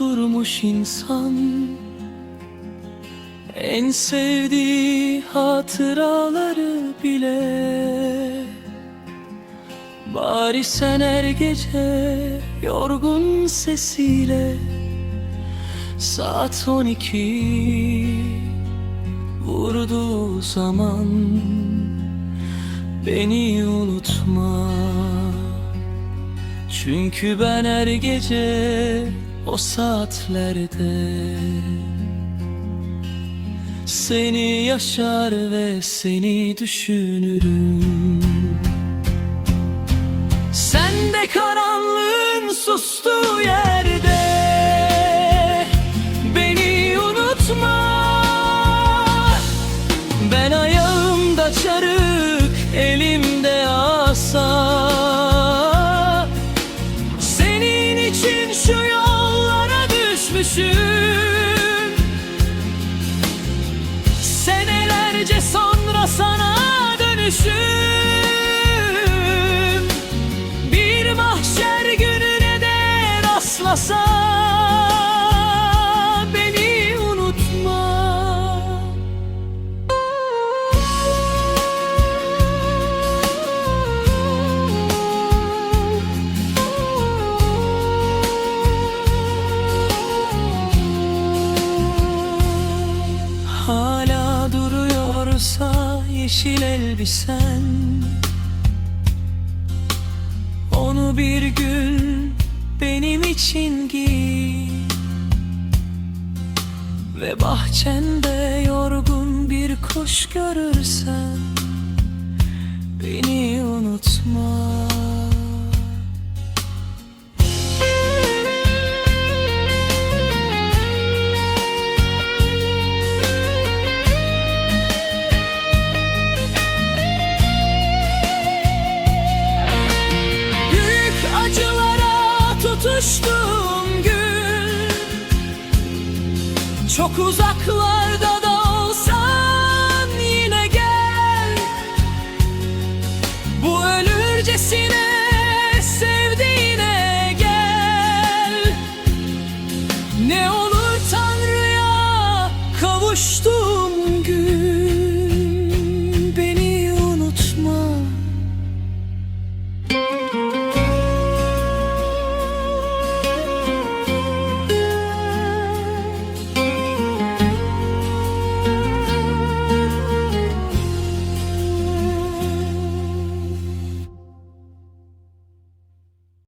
unuturmuş insan. En sevdiği hatıraları bile. Bari sen her gece yorgun sesiyle Saat on iki vurduğu zaman Beni unutma. Çünkü ben her gece o saatlerde. Seni yaşar ve seni düşünürüm. Sen de karanlığın sustuğu yerde. Beni unutma. Ben ayağımda çarık Elimde asa düşmüşüm Senelerce sonra sana dönüşüm. Bir mahşer gününe de rastlasa Hala duruyorsa yeşil elbisen. Onu bir gün benim için giy. Ve bahçende yorgun bir kuş görürsen Beni unutma tutuştuğum gün. Çok uzaklarda